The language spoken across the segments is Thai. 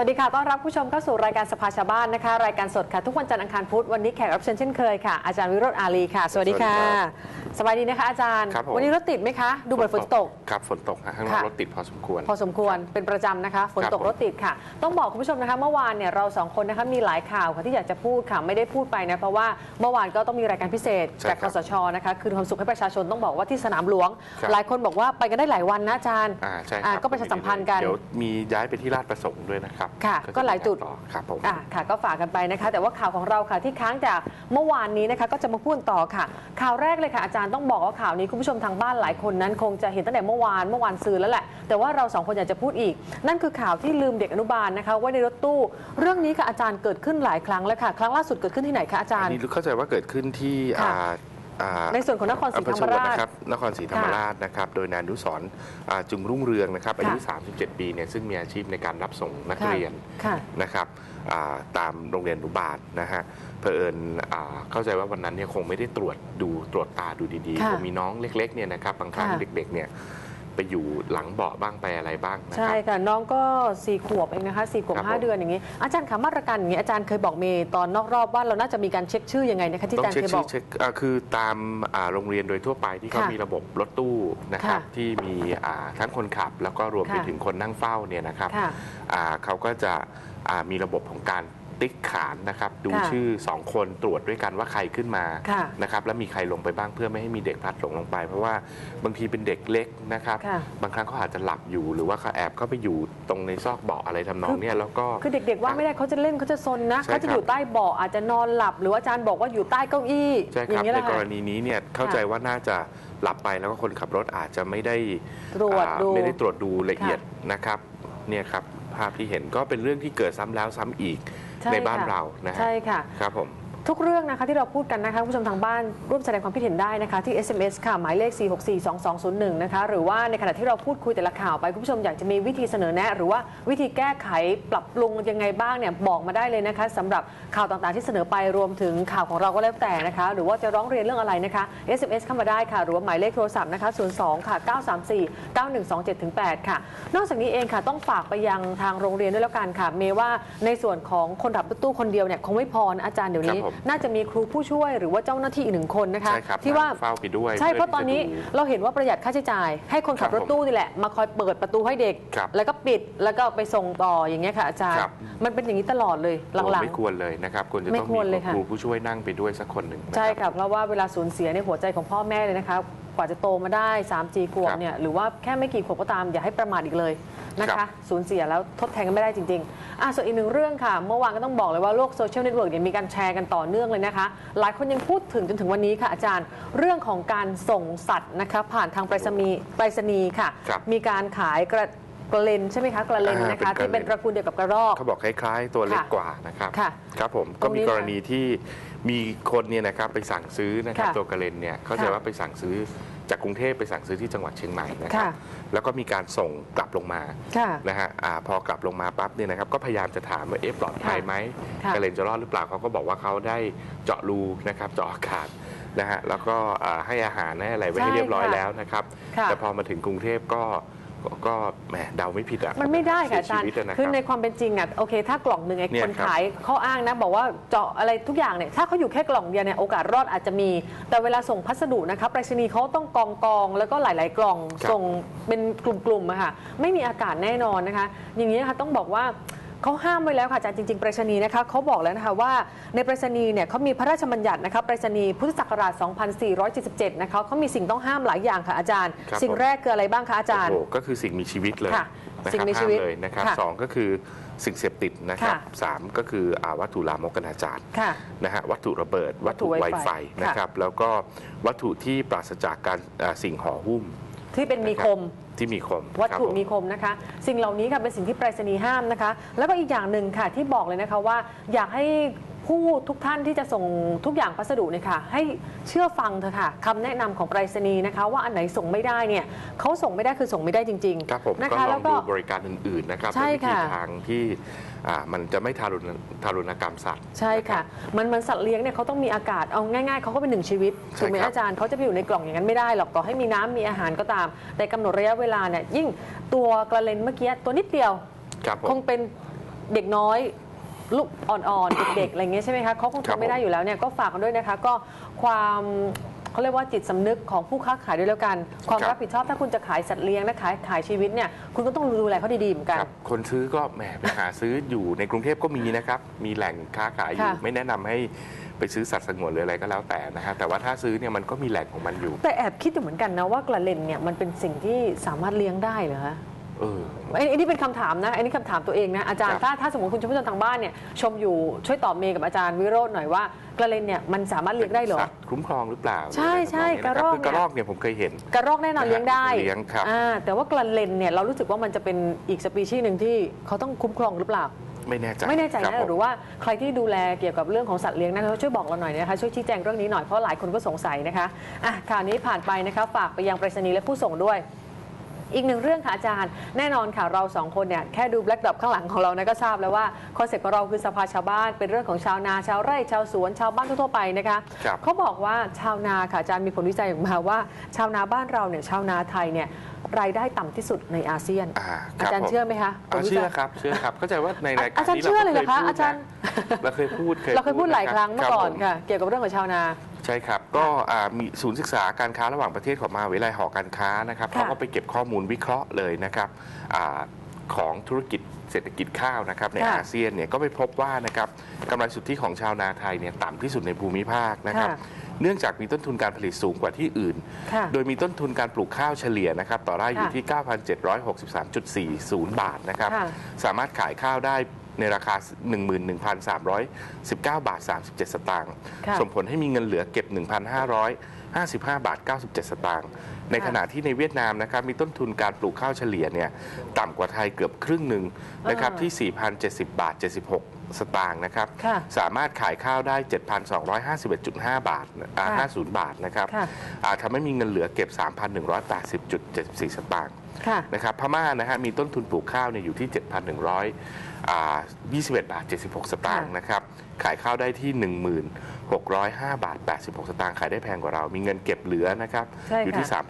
วัสดีค่ะ ต้อนรับผู้ชมเข้าสู่รายการสภาชาวบ้านนะคะ รายการสดค่ะ ทุกวันจันทร์อังคารพุธ วันนี้แขกรับเชิญเช่นเคยค่ะ อาจารย์วิโรจน์อาลีค่ะ สวัสดีค่ะ สวัสดีครับสบายดีนะคะอาจารย์ ครับผม วันนี้รถติดไหมคะ ดูเหมือนฝนตก ครับฝนตกฮะข้างนอกค่ะ รถติดพอสมควร พอสมควรเป็นประจำนะคะ ฝนครับตกผม รถติดค่ะ ต้องบอกคุณผู้ชมนะคะ เมื่อวานเนี่ยเราสองคนนะคะมีหลายข่าวค่ะที่อยากจะพูดค่ะไม่ได้พูดไปนะเพราะว่าเมื่อวานก็ต้องมีรายการพิเศษใช่จากคครับสชนะคะคืนความสุขให้ประชาชนต้องบอกว่าที่สนามหลวง ครับ หลายคนบอกว่าไปกันได้หลายวันนะอาจารย์อ่าใช่คอ่ารับก็ประชาสัมพันธ์กัน เดี๋ยวมีย้ายไปที่ลาดประสงค์ด้วยนะครับค่ะจะก็หลายจุดมีกรต่อครับผม อะค่ะก็ฝากกันไปนะคะ แต่ว่าข่าวของเราค่ะที่ค้างจากเมื่อวานนี้นะคะก็จะมาพูดต่อค่ะ ข่าวแรกเลยค่ะอาจารย์ต้องบอกว่าข่าวนี้คุณผู้ชมทางบ้านหลายคนนั้น คงจะเห็นตั้งแต่เมื่อวานเมื่อวานซื้อแล้วแหละ แต่ว่าเราสองคนอยากจะพูดอีก นั่นคือข่าวที่ลืมเด็กอนุบาลนะคะไว้ในรถตู้ เรื่องนี้ค่ะอาจารย์เกิดขึ้นหลายครั้งแล้วค่ะ ครั้งล่าสุดเกิดขึ้นที่ไหนคะอาจารอันย์นี้เข้าใจว่าเกิดขึ้นที่ค่ะ อ่า อ่า ในส่วนของนครศรีธรรมราชอำเภอชนะครับนครศรีธรรมราชนะครับ โดยนายอนุสรณ์อ่าจุงรุ่งเรืองนะครับ อายุค่ะ37 ปีเนี่ยซึ่งมีอาชีพในการรับส่งนักค่ะ เรียนค่ะ นะครับอ่าตามโรงเรียนอนุบาลนะฮะเผอิญอ่าเข้าใจว่าวันนั้นเนี่ยคงไม่ได้ตรวจดูตรวจตาดูดีๆค่ะคงมีน้องเล็กๆเนี่ยนะครับบางครั้งค่ะ เด็กๆเนี่ย ไปอยู่หลังเบาะบ้างไปอะไรบ้างนะคใช่รับค่ะ น้องก็สี่ขวบเองนะคะสี่ขวบครับห้าผม เดือนอย่างนี้ อาจารย์คะมาตรการอย่างนี้อาจารย์เคยบอกเมย์ตอนนอกรอบว่าเราน่าจะมีการเช็คชื่อยังไงนะคะที่ต้ออาจารงย์เช็คเคยบชื่อกอเช็คอ่าคือตามอ่าโรงเรียนโดยทั่วไปที่เขาค่ะมีระบบรถตู้นะครับค่ะที่มีอ่าทั้งคนขับ แล้วก็รวมไปค่ะ ถึงคนนั่งเฝ้าเนี่ยนะครับค่ะ อ่าเขาก็จะอ่ามีระบบของการ ติ๊กขานนะครับดูค่ะชื่อ 2 คนตรวจด้วยกันว่าใครขึ้นมาค่ะ นะครับแล้วมีใครลงไปบ้างเพื่อไม่ให้มีเด็กพลัดหลงลงไป เพราะว่าบางทีเป็นเด็กเล็กนะครับค่ะ บางครั้งเขาอาจจะหลับอยู่หรือว่าเขาแอบเข้าไปอยู่ตรงในซอกเบาะอะไรทำนองเนี้ยแล้วก็ คือเด็กๆว่าไม่ได้เขาจะเล่นเขาจะซนนะใช่เขาจะครับอยู่ใต้เบาะอาจจะนอนหลับ หรือว่าอาจารย์บอกว่าอยู่ใต้เก้าอี้ใช่อครัย่าบงนี้แหในละกค่ะ รณีนี้เนี่ยเข้าใจว่าน่าจะหลับไปแล้วก็คนขับรถอาจจะไม่ได้ตรวจอ่าดู ไม่ได้ตรวจดูละเอียดนะครับเนี่ยครับภาพที่เห็นก็เป็นเรื่องที่เกิดซ้ำแล้วซ้ำอีก ใช่ในบ้านค่ะเรานะฮะใช่ค่ะครับผม ทุกเรื่องนะคะที่เราพูดกันนะคะผู้ชมทางบ้านร่วมแสดงความคิดเห็นได้นะคะที่ SMS ค่ะ หมายเลข 4642201 นะคะ หรือว่าในขณะที่เราพูดคุยแต่ละข่าวไป คุณผู้ชมอยากจะมีวิธีเสนอแนะ หรือว่าวิธีแก้ไขปรับปรุงยังไงบ้างเนี่ยบอกมาได้เลยนะคะสำหรับข่าวต่างๆที่เสนอไปรวมถึงข่าวของเราก็แล้วแต่นะคะ หรือว่าจะร้องเรียนเรื่องอะไรนะคะ SMS เข้ามาได้ค่ะ หรือว่าหมายเลขโทรศัพท์นะคะ02ค่ะ934 9127 8ค่ะ นอกจากนี้เองค่ะต้องฝากไปยังทางโรงเรียนด้วยแล้วกันค่ะ เมย์ว่าในส่วนของคนขับรถตู้คนเดียวเนี่ยคงไม่พอนะอาจารย์เดี๋ยวนี้ ครับผมน่าจะมีครูผู้ช่วยหรือว่าเจ้าหน้าที่อีกหนึ่งคนนะคะ ใช่ครับที่ว่าเฝ้าไปด้วยใช่พื่เพราะตอนนี้ที่จดูเราเห็นว่าประหยัดค่าใช้จ่าย ให้คนขับครับรถตู้นี่แหละมาคอยเปิดประตูให้เด็ก ครับแล้วก็ปิดแล้วก็ไปส่งต่ออย่างเงี้ยค่ะอาจารย์ ครับ มันเป็นอย่างนี้ตลอดเลยหโอ้ลังไม่ควรเลยนะครับควรจะไม่ต้องควรเลยมีค่ะ ครูผู้ช่วยนั่งไปด้วยสักคนหนึ่งนๆใช่รัค่ะบเพราะว่าเวลาสูญเสียในยหัวใจของพ่อแม่เลยนะคะกว่าจะโตมาได้3 4ขวบครับ เนี่ยหรือว่าแค่ไม่กี่ขวบก็ตามอย่าให้ประมาทอีกเลย นะครัคะบ สูญเสียแล้วทดแทนกันไม่ได้จริงๆอะส่วนอีกหนึ่งเรื่องค่ะ เมื่อวานก็ต้องบอกเลยว่าโลกโซเชียลเน็ตเวิร์กเนี่ยมีการแชร์กันต่อเนื่องเลยนะคะ หลายคนยังพูดถึงจนถึงวันนี้ค่ะอาจารย์ เรื่องของการส่งสัตว์นะคะผ่านทางไปรษณีย์ไปรษณีย์ค่ะ ครับมีการขายกระกระเลนใช่ไหมคะกระเลนอ่านะคะเป็นกระเลน ที่เป็นตระกูลเดียวกับกระรอก เขาบอกคล้าย ๆ ตัวเล็กค่ะกว่านะครับ ค่ะครับผมตรก็งนี้มีกรณีที่ มีคนเนี่ยนะครับไปสั่งซื้อนะครับค่ะตัวกระเลนเนี่ยเข้าใจค่ะว่าไปสั่งซื้อจากกรุงเทพไปสั่งซื้อที่จังหวัดเชียงใหม่นะครับค่ะ แล้วก็มีการส่งกลับลงมาค่ะ นะฮะอ่าพอกลับลงมาปั๊บเนี่ยนะครับก็พยายามจะถามว่าเอ๊ะปลอดภัยไหมค่ะกระเลนจะรอดหรือเปล่าเขาก็บอกว่าเขาได้เจาะรูนะครับเจาะอากาศนะฮะแล้วก็อ่าให้อาหารให้อะไรไว้ให้ใช่เรียบร้อยค่ะแล้วนะครับค่ะ แต่พอมาถึงกรุงเทพก็ ก็ก็แหมเดาไม่ผิดอะมันไม่ได้ค่ะอาเสีจายรชีย์วิตะนะคือรับในความเป็นจริงอะโอเค ถ้ากล่องหนึ่งไอ้เนี่ยคนครับ ขายเขาอ้างนะ บอกว่าเจาะอะไรทุกอย่างเนี่ยถ้าเขาอยู่แค่กล่องเดียวเนี่ยโอกาสรอดอาจจะมี แต่เวลาส่งพัสดุนะคะไปรษณีย์เขาต้องกองกองๆแล้วก็หลาย ๆ กล่องครับส่งเป็นกลุ่มๆอะค่ะไม่มีอากาศแน่นอนนะคะ อย่างนี้นะคะต้องบอกว่า เขาห้ามไว้แล้วค่ะอาจารย์จริงๆไปรษณีย์นะคะเขาบอกแล้วนะคะว่าในไปรษณีย์เนี่ยเขามีพระราชบัญญัตินะคะไปรษณีย์พุทธศักราช 2477 นะคะเขามีสิ่งต้องห้ามหลายอย่างค่ะอาจารย์ ครับ สิ่งผมแรกคืออะไรบ้างคะอาจารย์โอ้โหก็คือสิ่งมีชีวิตเลยค่ะนะสิ่คงรับมีชีห้ามวิตเลยนะครับค่ะสองก็คือสิ่งเสพติดนะครับค่ะ สามก็คืออาวัตถุลามกอนาจารค่ะ นะฮะวัตถุระเบิด วัตถุวัตถุไว Wi-Fi ไฟนะครับแล้วก็วัตถุที่ปราศจากการอ่าสิ่งห่อหุ้ม ที่เป็นมีคม ที่มีคมวัตถุครับผมีคมนะคะ สิ่งเหล่านี้ค่ะเป็นสิ่งที่ไปรษณีย์ห้ามนะคะ แล้วก็อีกอย่างหนึ่งค่ะที่บอกเลยนะคะว่าอยากให้ผู้ทุกท่านที่จะส่งทุกอย่างพัสดุเนี่ยค่ะให้เชื่อฟังเถอะค่ะคำแนะนำของไปรษณีย์นะคะ ว่าอันไหนส่งไม่ได้เนี่ยเขาส่งไม่ได้คือส่งไม่ได้จริงครับผมๆนะก็คะลแล้องวก็ดูบริการอื่นๆนะครับใช่เป็นวิธีค่ะทางที่ อ่ามันจะไม่ทารุณทารุณกรรมสัตว์ ใช่ค่ะ มันมันสัตว์เลี้ยงเนี่ยเขาต้องมีอากาศเอาง่ายๆเขาก็เป็นหนึ่งชีวิตใช่ถูกไหมครับอาจารย์เขาจะไปอยู่ในกล่องอย่างนั้นไม่ได้หรอกต่อให้มีน้ำมีอาหารก็ตาม แต่กำหนดระยะเวลาเนี่ยยิ่งตัวกระเลนเมื่อกี้ตัวนิดเดียวครับผคมงเป็นเด็กน้อยลูกอ่อนๆเด็กๆอะไรเงี้ยใช่ไหมคะเขาคงครับทำไม่ได้ผมอยู่แล้วเนี่ยก็ฝากกันด้วยนะคะ ก็ความ เขาเรียกว่าจิตสำนึกของผู้ค้าขายด้วยแล้วกัน ความรับผิดชอบถ้าคุณจะขายสัตว์เลี้ยงนะขายขายชีวิตเนี่ยคุณก็ต้องดูแลเขาดีๆเหมือนกัน ครับคนซื้อก็แหมไปหาซื้ออยู่ในกรุงเทพก็มีนะครับ มีแหล่งค้าขายอยู่ค่ะ ไม่แนะนำให้ไปซื้อสัตว์สงวนหรืออะไรก็แล้วแต่นะฮะแต่ว่าถ้าซื้อเนี่ยมันก็มีแหล่งของมันอยู่ แต่แอบคิดอยู่เหมือนกันนะว่ากระเลนเนี่ยมันเป็นสิ่งที่สามารถเลี้ยงได้เหรอคะ เออไอ้ไอ้นี่เป็นคำถามนะไอ้นี่คำถามตัวเองนะอาจารครัย์บถ้าถ้าสมมติคุณผู้ชมทางบ้านเนี่ยชมอยู่ช่วยตอบเมย์กับอาจารย์วิโรจน์หน่อยว่ากระเลนเนี่ยมันสามารถเลี้ยงได้เหรอ สัตว์คุ้มครองหรือเปล่าใช่ใช่หออะไรทำนองนี้นคบกระรอก คืเนี่ยกระรอกเนี่ยผมเคยเห็น กระรอกแน่นอนนะฮะเลี้ยงได้เลี้ยงครับ อ่าแต่ว่ากระเลนเนี่ยเรารู้สึกว่ามันจะเป็นอีกสปีชีส์หนึ่งที่เขาต้องคุ้มครองหรือเปล่า ไม่แน่ใจไม่แน่ใจคนะบผม หรือว่าใครที่ดูแลเกี่ยวกับเรื่องของสัตว์เลี้ยงนะคะช่วยบอกเราหน่อยนะคะช่วยชี้แจงเรื่องนี้หน่อยเพราะหลายคนก็สงสัยนะคะอะข่าวนี้ผ่านไปนะคะฝากไปยังไปรษณีย์และผู้ส่งด้วย อีกหนึ่งเรื่องค่ะอาจารย์ แน่นอนค่ะเราสองคนเนี่ยแค่ดูแบล็กดรอปข้างหลังของเรานะก็ทราบแล้วว่าคอนเซ็ปต์ของเราคือสภาชาวบ้านเป็นเรื่องของชาวนาชาวไร่ชาวสวนชาวบ้านทั่วๆไปนะคะครับ เขาบอกว่าชาวนาค่ะอาจารย์มีผลวิจัยออกมาว่า ชาวนาบ้านเราเนี่ยชาวนาไทยเนี่ยรายได้ต่ำที่สุดในอาเซียน อ่าคอาบจารย์ผมเชื่อไหมคะผลอ่าวิเชื่จัอยครับเชื่อครับเข้าใจว่าในรายการอาจารย์นี้เชื่อเลยเหรอคะพูดอาจารย์นะเราเคยพูดเราเคยพูดหลายครั้งเมื่อก่อนรับผม ค่ะ เกี่ยวกับเรื่องของชาวนา ใช่ครับก็อ่ามีศูนย์ศึกษาการค้าระหว่างประเทศของมหาวิทยาลัยหอการค้านะครับค่ะ เขาก็ไปเก็บข้อมูลวิเคราะห์เลยนะครับอาของธุรกิจเศรษฐกิจข้าวนะครับในค่ะอาเซียนเนี่ยก็ไปพบว่านะครับกำไรสุทธิของชาวนาไทยเนี่ยต่ำที่สุดในภูมิภาคนะครับค่ะ เนื่องจากมีต้นทุนการผลิตสูงกว่าที่อื่น ค่ะ โดยมีต้นทุนการปลูกข้าวเฉลี่ยนะครับต่อไร่อยู่ค่ะที่ 9,763.40 บาทนะครับ ค่ะ สามารถขายข้าวได้ ในราคา 11,319 บาท 37 สตางค์ค่ะส่งผลให้มีเงินเหลือเก็บ 1,555 บาท 97 สตางค์ในขณะที่ในเวียดนามนะครับมีต้นทุนการปลูกข้าวเฉลี่ยเนี่ยต่ำกว่าไทยเกือบครึ่งหนึ่งนะครับอ่าที่ 4,070 บาท 76สตางค์นะครับค่ะสามารถขายข้าวได้ 7,251.5 บาทอ่าค่ะ50 บาทนะครับค่ะอ่าทำให้มีเงินเหลือเก็บ 3,180.74 สตางค์ค่ะนะครับ พม่านะฮะมีต้นทุนปลูกข้าวเนี่ยอยู่ที่ 7,100อ่า 21 บาท 76 สตางค์ค่ะนะครับ ขายข้าวได้ที่ 1605 บาท 86 สตางค์ ขายได้แพงกว่าเรา มีเงินเก็บเหลือนะครับ ใช่อยู่ที่ค่ะ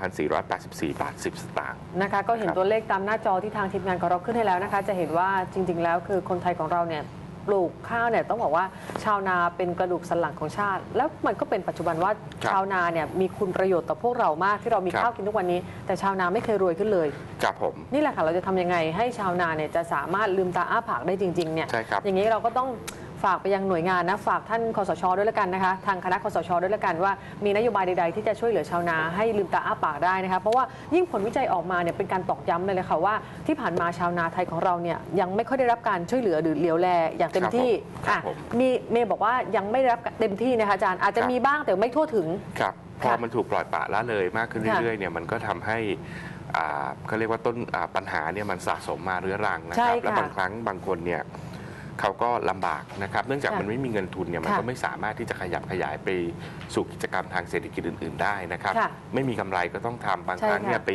3,484 บาท 10 สตางค์ นะคะก็เห็นครับตัวเลขตามหน้าจอที่ทางทีมงานของเราขึ้นให้แล้วนะคะ จะเห็นว่าจริง ๆ แล้วคือคนไทยของเราเนี่ย ปลูกข้าวเนี่ยต้องบอกว่าชาวนาเป็นกระดูกสันหลังของชาติ แล้วมันก็เป็นปัจจุบันว่าครับชาวนาเนี่ยมีคุณประโยชน์ต่อพวกเรามากที่เรามีครับข้าวกินทุกวันนี้ แต่ชาวนาไม่เคยรวยขึ้นเลยครับผมนี่แหละค่ะเราจะทำยังไงให้ชาวนาเนี่ยจะสามารถลืมตาอ้าปากได้จริงๆเนี่ยใช่ครับอย่างนี้เราก็ต้อง ฝากไปยังหน่วยงานนะฝากท่านคสชด้วยแล้วกันนะคะ ทางคณะคสชด้วยแล้วกันว่ามีนโยบายใดๆ ที่จะช่วยเหลือชาวนาให้ลืมตาอ้าปากได้นะคะ เพราะว่ายิ่งผลวิจัยออกมาเนี่ยเป็นการตอกย้ำเลยเลยค่ะว่าที่ผ่านมาชาวนาไทยของเราเนี่ยยังไม่ค่อยได้รับการช่วยเหลือหรือเหลียวแลอย่างเต็มที่ครับผมอะมีเมย์บอกว่ายังไม่ได้รับเต็มที่นะคะอาจารย์อาจจะครับมีบ้างแต่ไม่ทั่วถึง ครับพอค่ะมันถูกปล่อยปละละเลยมากขึ้นค่ะเรื่อยๆเนี่ยมันก็ทำให้อ่าเขาเรียกว่าต้นอ่าปัญหาเนี่ยมันสะสมมาเรื้อรังนะใช่ครับ ค่ะและบางครั้งบางคนเนี่ย เขาก็ลำบากนะครับ เนื่องจากค่ะมันไม่มีเงินทุนเนี่ยมันค่ะก็ไม่สามารถที่จะขยับขยายไปสู่กิจกรรมทางเศรษฐกิจอื่น ๆ ได้นะครับค่ะไม่มีกำไรก็ต้องทำบางใช่ครั้งเนี่ยค่ะไป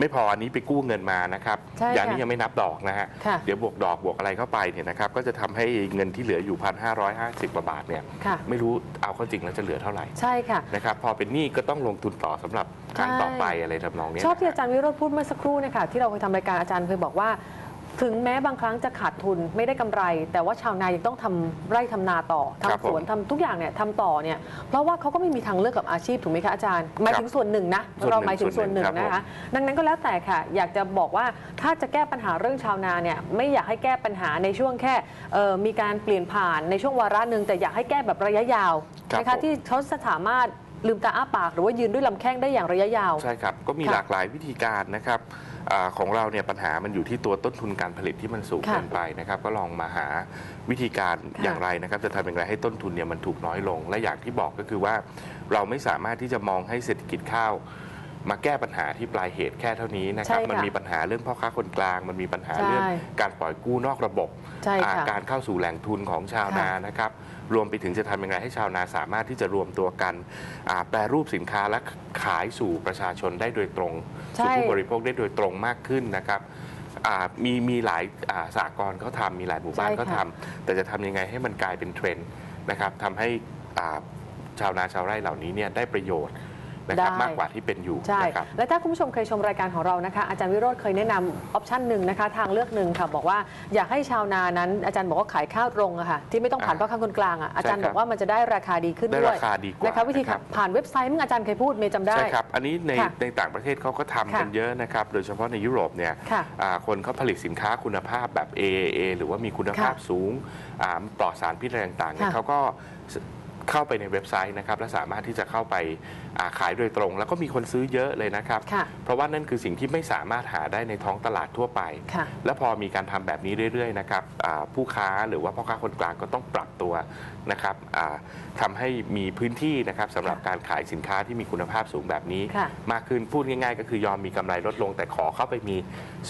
ไม่พออันนี้ไปกู้เงินมานะครับใช่อย่างค่ะนี้ยังไม่นับดอกนะฮะค่ะเดี๋ยวบวกดอกบวกอะไรเข้าไปเนี่ยนะครับก็จะทำให้เงินที่เหลืออยู่พันห้าร้อยห้าสิบกว่าบาทเนี่ยค่ะไม่รู้เอาเข้าจริงแล้วจะเหลือเท่าไหร่ใช่ค่ะนะครับพอเป็นหนี้ก็ต้องลงทุนต่อสำหรับครั้งใช่ต่อไปอะไรทำนองเนี้ยชอบที่นะอาจารย์วิโรธพูดเมื่อสักครู่เนะคะที่เราเคยทำรายการอาจารย์เคยบอกว่า ถึงแม้บางครั้งจะขาดทุนไม่ได้กำไร แต่ว่าชาวนายังต้องทำไร่ทำนาต่อครับทำสวนผมทำทุกอย่างเนี่ยทำต่อเนี่ยเพราะว่าเขาก็ไม่มีทางเลือกกับอาชีพถูกไหมคะอาจารย์หมายถึงส่วนหนึ่งนะส่วนหนึ่งเราหมายถึงส่วนหนึ่งส่วนหนึ่งนะครัคะบดังนั้นก็แล้วแต่ค่ะ อยากจะบอกว่าถ้าจะแก้ปัญหาเรื่องชาวนาเนี่ยไม่อยากให้แก้ปัญหาในช่วงแค่เอ่อมีการเปลี่ยนผ่านในช่วงวาระหนึ่งแต่อยากให้แก้แบบระยะยาวครับนะคะผมที่เขาจะสามารถลืมตาอ้าปากหรือว่ายืนด้วยลำแข้งได้อย่างระยะยาวใช่ครับก็มีค่ะหลากหลายวิธีการนะครับ อาของเราเนี่ยปัญหามันอยู่ที่ตัวต้นทุนการผลิตที่มันสูงค่ะเกินไปนะครับก็ลองมาหาวิธีการค่ะอย่างไรนะครับ จะทำอย่างไรให้ต้นทุนเนี่ยมันถูกน้อยลง และอย่างที่บอกก็คือว่าเราไม่สามารถที่จะมองให้เศรษฐกิจข้าว มาแก้ปัญหาที่ปลายเหตุแค่เท่านี้นะครับ ใช่ค่ะมันมีปัญหาเรื่องพ่อค้าคนกลาง มันมีปัญหาใช่เรื่องการปล่อยกู้นอกระบบใช่อ่าค่ะการเข้าสู่แหล่งทุนของชาวค่ะนานะครับ รวมไปถึงจะทำยังไงให้ชาวนาสามารถที่จะรวมตัวกันอ่าแปรรูปสินค้าและขายสู่ประชาชนได้โดยตรงใช่ สู่ผู้บริโภคได้โดยตรงมากขึ้นนะครับอ่ามีมีหลายอ่าสากลเขาทำมีหลายหมู่บ้านใช่ค่ะเขาทำแต่จะทำยังไงให้มันกลายเป็นเทรนด์นะครับทำให้อ่า ชาวนาชาวไร่เหล่านี้เนี่ยได้ประโยชน์ นะครับได้ มากกว่าที่เป็นอยู่ใช่ นะครับ และถ้าคุณผู้ชมเคยชมรายการของเรานะคะ อาจารย์วิโรธเคยแนะนำออปชันหนึ่งนะคะ ทางเลือกหนึ่งค่ะบอกว่าอยากให้ชาวนานั้น อาจารย์บอกว่าขายข้าวตรงอะค่ะที่ไม่ต้องผ่านอ่าพ่อค้าคนกลางอะอาจารย์ใช่บครับอกว่ามันจะได้ราคาดีขึ้นได้ด้วยราคาดีกว่านะคะวิธีนะครับ ผ่านเว็บไซต์มึงอาจารย์เคยพูดเมย์จำได้ ใช่ครับ อันนี้ในค่ะในต่างประเทศเขาก็ทำกันค่ะเยอะนะครับ โดยเฉพาะในยุโรปเนี่ยค่ะอ่าคนเขาผลิตสินค้าคุณภาพแบบ AAA หรือว่ามีคุณภาพค่ะสูงอ่าปลอดสารพิษอะไรต่างๆเนี่ยค่ะเขาก็เข้าไปในเว็บไซต์นะครับ และสามารถที่จะเข้าไปอ่า ขายโดยตรง แล้วก็มีคนซื้อเยอะเลยนะครับค่ะเพราะว่านั่นคือสิ่งที่ไม่สามารถหาได้ในท้องตลาดทั่วไปค่ะและพอมีการทำแบบนี้เรื่อยๆนะครับอ่าผู้ค้าหรือว่าพ่อค้าคนกลางก็ต้องปรับตัวนะครับอ่าทำให้มีพื้นที่นะครับสำหรับการขายสินค้าที่มีคุณภาพสูงแบบนี้ค่ะมากขึ้นพูดง่าย ๆ ก็คือยอมมีกำไรลดลง แต่ขอเข้าไปมี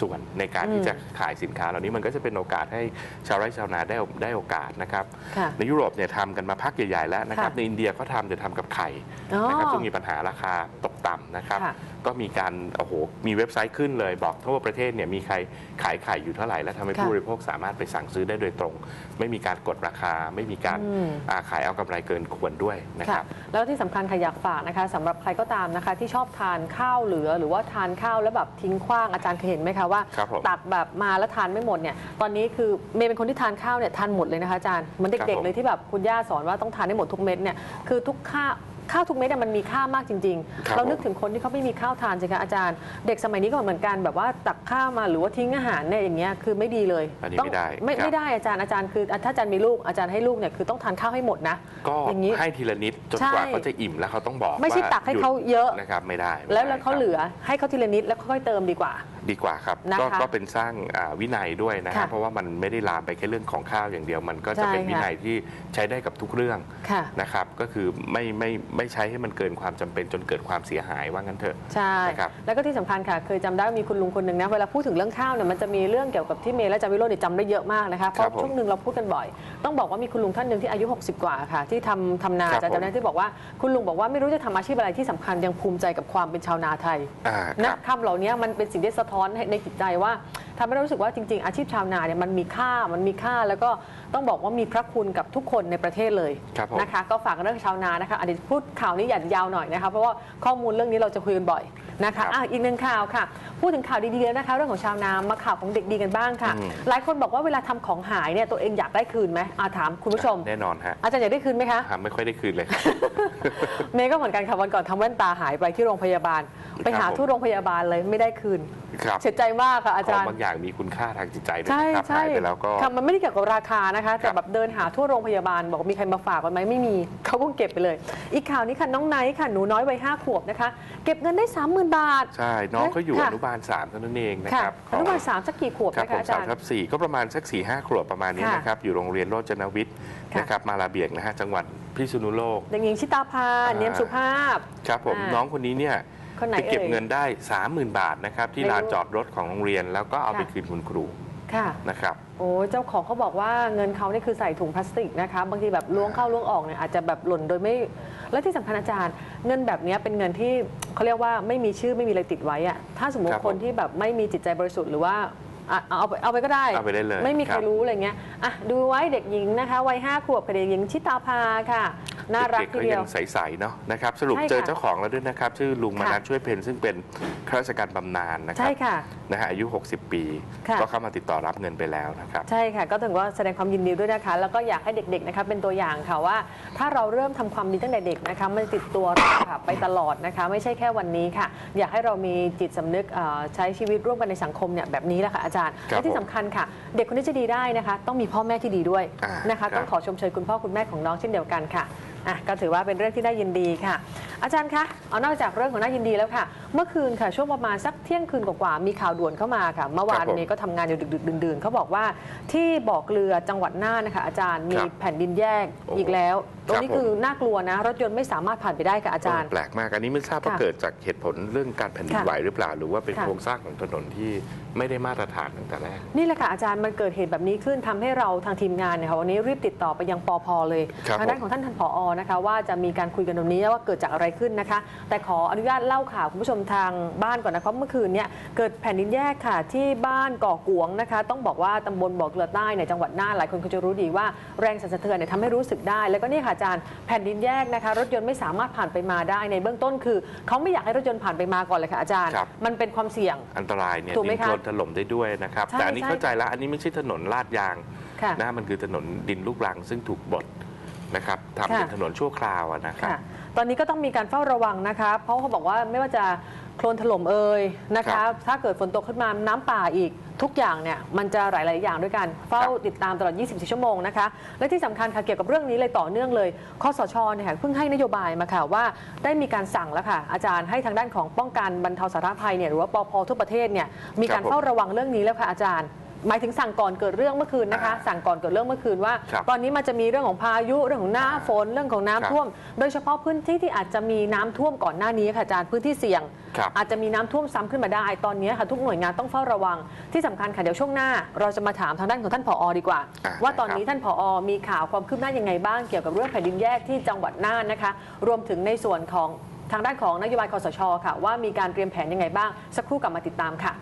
ส่วนในการอืมที่จะขายสินค้าเหล่านี้มันก็จะเป็นโอกาสให้ชาวไร่ชาวนาได้ได้โอกาสนะครับค่ะในยุโรปเนี่ยทำกันมาพักใหญ่ๆแล้วนะครับค่ะในอินเดียเขาทำจะทำกับไข่อ๋อนะครับซึ่งมีปัญหาราคาตกต่ำนะครับ ค่ะ ก็มีการโอ้โหมีเว็บไซต์ขึ้นเลยบอกทั่วประเทศเนี่ยมีใครขายไข่อยู่เท่าไหร่ และทำให้ค่ะผู้บริโภคสามารถไปสั่งซื้อได้โดยตรง ไม่มีการกดราคา ไม่มีการอืม อ่าขายเอากำไรเกินควรด้วยนะคค่ะรับ แล้วที่สำคัญค่ะอยากฝากนะคะสำหรับใครก็ตามนะคะ ที่ชอบทานข้าวเหลือหรือว่าทานข้าวแล้วแบบทิ้งขว้างอาจารย์เคยเห็นไหมคะว่าครับผมตักแบบมาแล้วทานไม่หมดเนี่ยตอนนี้คือเมย์เป็นคนที่ทานข้าวเนี่ยทานหมดเลยนะคะอาจารย์เหมันครัเด็กบๆผมเลยที่แบบคุณย่าสอนว่าต้องทานให้หมดทุกเม็ดเนี่ยคือทุกข้าว ข้าวทุกเม็ดเนี่ยมันมีค่ามากจริง ครับๆเรานึกผมถึงคนที่เขาไม่มีข้าวทานสิคะอาจารย์ เด็กสมัยนี้ก็เหมือนกันแบบว่าตักข้าวมาหรือว่าทิ้งอาหารเนี่ยอย่างเงี้ยคือไม่ดีเลยอันนี้ต้องไม่ได้ไม่ครับ ไม่ได้อาจารย์อาจารย์คือถ้าอาจารย์มีลูกอาจารย์ให้ลูกเนี่ยคือต้องทานข้าวให้หมดนะก็อย่างนี้ ให้ทีละนิดจนใช่กว่าเขาจะอิ่มแล้วเขาต้องบอกไม่ใช่ว่าตักให้ยุดเขาเยอะ นะครับไม่ได้ไม่แล้วได้แล้วเขาครับ เหลือให้เขาทีละนิดแล้วค่อยๆเติมดีกว่า ดีกว่าครับนะคะก็ก็เป็นสร้างอ่าวินัยด้วยนะครัค่ะบเพราะว่ามันไม่ได้ลามไปแค่เรื่องของข้าวอย่างเดียว มันก็จะใช่เป็นค่ะ วินัยที่ใช้ได้กับทุกเรื่องค่ะ นะครับก็คือไม่ไม่ไม่ใช้ให้มันเกินความจำเป็นจนเกิดความเสียหายว่างั้นเถอะ ใช่ นะครับแล้วก็ที่สำคัญค่ะเคยจำได้ว่ามีคุณลุงคนหนึ่งนะ เวลาพูดถึงเรื่องข้าวเนี่ยมันจะมีเรื่องเกี่ยวกับที่เมย์และจาวิโรจน์เนี่ยจำได้เยอะมากนะคะ เพครัราะบผมช่วงหนึ่งเราพูดกันบ่อย ต้องบอกว่ามีคุณลุงท่านหนึ่งที่อายุ 60 กว่าค่ะ ที่ทำทำนาครับ จะจำได้ผมที่บอกว่าคุณลุงบอกว่าไม่รู้จะทำอาชีพอะไรที่สำคัญยังภูมิใจกับความเป็นชาวนาไทยอ่าคนะรับ คำเหล่านี้มันเป็นสิ่งที่สะท้อนให้ในจิตใจว่าทำให้เรารู้สึกว่าจริง ๆ อาชีพชาวนาเนี่ยมันมีค่ามันมีค่าแล้วก็ต้องบอกว่ามีพระคุณกับทุกคนในประเทศเลยครับผมนะคะก็ฝากเรื่องชาวนานะคะอันนี้พูดข่าวนี้อย่ายาวหน่อยนะคะเพราะว่าข้อมูลเรื่องนี้เราจะคุยกันบ่อยนะครัคะบอะอีกหนึ่งข่าวค่ะ พูดถึงข่าวดีๆแล้วนะคะ เรื่องของชาวนามาข่าวของเด็กดีกันบ้างค่ะ อืม หลายคนบอกว่าเวลาทำของหายเนี่ยตัวเองอยากได้คืนไหมอาถามคุณผู้ชม แน่นอนฮะอาจารย์อยากได้คืนไหมคะทำไม่ค่อยได้คืนเลยครับ เมย์ก็เหมือนกันค่ะวันก่อนทำแว่นตาหายไปที่โรงพยาบาล ไปหาครับผม ทุกโรงพยาบาลเลยไม่ได้คืน ครับเสียใจมากค่ะอาขอจางรย์ บางอย่างมีคุณค่าทางจิตใจด้วยใช่นะครับใช่หายไปแล้วก็ ค่ะมันไม่ได้เกี่ยวกับราคานะคะแต่ครับแบบเดินหาทั่วโรงพยาบาล บอกมีใครมาฝากกันไหมไม่มีเขาก็เก็บไปเลย อีกข่าวนี้ค่ะน้องไนท์ค่ะหนูน้อยวัยห้าขวบนะคะ เก็บเงินได้30,000บาท ใช่ น้องเขาอยู่ค่ะอนุบาลสามเท่านั้นเองนะค่ะครับอนุบาลสามสักกี่ขวบครับนะผคะมอาสาจามรย์ทับสี่ก็ประมาณสักสี่ห้าขวบประมาณนี้ค่ะนะครับอยู่โรงเรียนโรจนวิทย์ค่ะนะครับมาลาเบียงนะฮะจังหวัดพิษณุโลกเด็กหญิงชิตาภาอ่าเนียมสุภาพครับผมอ่าน้องคนนี้เนี่ยคนไหนไปเก็บเอ่ยเงินได้ 30,000 บาทนะครับที่ไม่รู้ลานจอดรถของโรงเรียน แล้วก็เอาไปค่ะคืนคุณครู ค่ะนะครับโอ้เจ้าของเขาบอกว่าเงินเขานี่คือใส่ถุงพลาสติกนะคะบางทีแบบล้วงเข้าล้วงออกเนี่ยอาจจะแบบหล่นโดยไม่ และที่สำคัญอาจารย์ เงินแบบเนี้ยเป็นเงินที่เขาเรียกว่าไม่มีชื่อไม่มีอะไรติดไว้อะถ้าสมมติครับคนที่แบบไม่มีจิตใจบริสุทธิ์หรือว่าอะเอาไปเอาไปก็ได้เอาไปได้เลยไม่มีใครครับ รู้อะไรเงี้ยอะดูไว้เด็กหญิงนะคะวัยห้าขวบกับเด็กหญิงชิตาภาค่ะ น่ารักเด็กๆทีก็เดียัยว งใสๆเนาะนะครับ สรุปใช่ค่ะ เจอเจ้าของแล้วด้วยนะครับ ชื่อลุงมค่ะนัสช่วยเพนซึ่งเป็นข้าราชการบำนาญนะครัใช่ค่ะ นะฮะอายุ 60 ปี ค่ะ ก็เข้ามาติดต่อรับเงินไปแล้วนะครับ ใช่ค่ะ ก็ถึงว่าแสดงความยินดีด้วยนะคะ แล้วก็อยากให้เด็กๆนะคะเป็นตัวอย่างค่ะว่า ถ้าเราเริ่มทำความดีตั้งแต่เด็กนะคะมันจะติดตัวเราค่ะไปตลอดนะคะ ไม่ใช่แค่วันนี้ค่ะ อยากให้เรามีจิตสำนึกเอ่อใช้ชีวิตร่วมกันในสังคมเนี่ยแบบนี้แหละค่ะอาจารย์ครับและที่สำคัญค่ะ เด็กคนนี้จะดีได้นะคะ ต้องมีพ่อแม่ที่ดีด้วยอ่านะคะ ครับ ต้องขอชมเชยคุณพ่อคุณแม่ของน้องเช่นเดียวกันค่ะ อะก็ถือว่าเป็นเรื่องที่น่ายินดีค่ะ อาจารย์คะเอานอกจากเรื่องของน่ายินดีแล้วค่ะ เมื่อคืนค่ะช่วงประมาณสักเที่ยงคืนกว่าๆมีข่าวด่วนเข้ามาค่ะเมื่อวานครับผมนี้ก็ทำงานอยู่ดึกๆดื่นๆเขาบอกว่าที่บ่อเกลือจังหวัดน่านนะคะอาจารย์มีครับแผ่นดินแยกโอ้อีกแล้ว ตรงนี้ครับผมคือน่ากลัวนะ รถยนต์ไม่สามารถผ่านไปได้ค่ะอาจารย์ แปลกมากอันนี้ไม่ทราบว่าค่ะเกิดจากเหตุผลเรื่องการแผ่นดินค่ะไหวหรือเปล่า หรือว่าเป็นค่ะโครงสร้างของถนนที่ไม่ได้มาตรฐานตั้งแต่แรก นี่แหละค่ะอาจารย์มันเกิดเหตุแบบนี้ขึ้นทำให้เราทางทีมงานเนี่ยค่ะวันนี้รีบติดต่อไปยังปอพเลยครับทางด้านผมของท่านท่านผอนะคะว่าจะมีการคุยกันตรงนี้ว่าเกิดจากอะไรขึ้นนะคะ แต่ขออนุญาตเล่าข่าวคุณผู้ชมทางบ้านก่อนนะครับเมื่อคืนเนี่ยเกิดแผ่นดินแยกค่ะที่บ้านก่อกวงนะคะ ต้องบอกว่าตำบลบ่อเกลือใต้ในจังหวัดน่านหลายคนคงจะรู้ดีว่าแรงสั่นสะเทือนเนี่ยทำให้รู้สึกได้แล้วก็นี่ค่ะอาจารย์แผ่นดินแยกนะคะ รถยนต์ไม่สามารถผ่านไปมาได้ในเบื้องต้นคือเขาไม่อยากให้รถยนต์ผ่านไปมาก่อนเลยค่ะอาจารย์ ครับ มันเป็นความเสี่ยง อันตรายเนี่ยถูกไหมดินคะโคลนถล่มได้ด้วยนะครับ ใช่แต่อันนี้ใช่ เข้าใจแล้วอันนี้ไม่ใช่ถนนลาดยางค่ะ นะมันคือถนนดินลูกรังซึ่งถูกบดนะครับทำเป็นค่ะ ถนนชั่วคราวอะนะครับ ค่ะ ตอนนี้ก็ต้องมีการเฝ้าระวังนะคะ เพราะเขาบอกว่าไม่ว่าจะโคลนถล่มเอ่ยนะครัคะบถ้าเกิดฝนตกขึ้นมาน้ำป่าอีกทุกอย่างเนี่ยมันจะหลาย ๆ อย่างด้วยกัน เฝ้าครับติดตามตลอด 24 ชั่วโมงนะคะ และที่สำคัญค่ะเกี่ยวกับเรื่องนี้เลยต่อเนื่องเลยคสชเนี่ยค่ะเพิ่งให้นโยบายมาค่ะว่าได้มีการสั่งแล้วค่ะ อาจารย์ให้ทางด้านของป้องกันบรรเทาสาธารณภัยเนี่ยหรือว่าปพทั่วประเทศเนี่ยมีการครับผมเฝ้าระวังเรื่องนี้แล้วค่ะอาจารย์ หมายถึงสั่งก่อนเกิดเรื่องเมื่อคืนนะคะ อ่าสั่งก่อนเกิดเรื่องเมื่อคืนว่า ครับตอนนี้มันจะมีเรื่องของพายุเรื่องของหน้าฝนเรื่องของน้ำครับท่วม โดยเฉพาะพื้นที่ที่อาจจะมีน้ำท่วมก่อนหน้านี้ค่ะอาจารย์พื้นที่เสี่ยง ครับ อาจจะมีน้ำท่วมซ้ำขึ้นมาได้ตอนนี้ค่ะทุกหน่วยงานต้องเฝ้าระวังที่สำคัญค่ะเดี๋ยวช่วงหน้า เราจะมาถามทางด้านของท่านผอดีกว่า อ่าว่าตอนได้ครับนี้ท่านผอมีข่าวความคืบหน้ายังไงบ้างเกี่ยวกับเรื่องแผ่นดินแยกที่จังหวัดน่านนะคะ รวมถึงในส่วนของทางด้านของนโยบายคอสชค่ะว่ามีการเตรียมแผนยังไงบ้าง สักครู่กลับมาติดตามค่ะ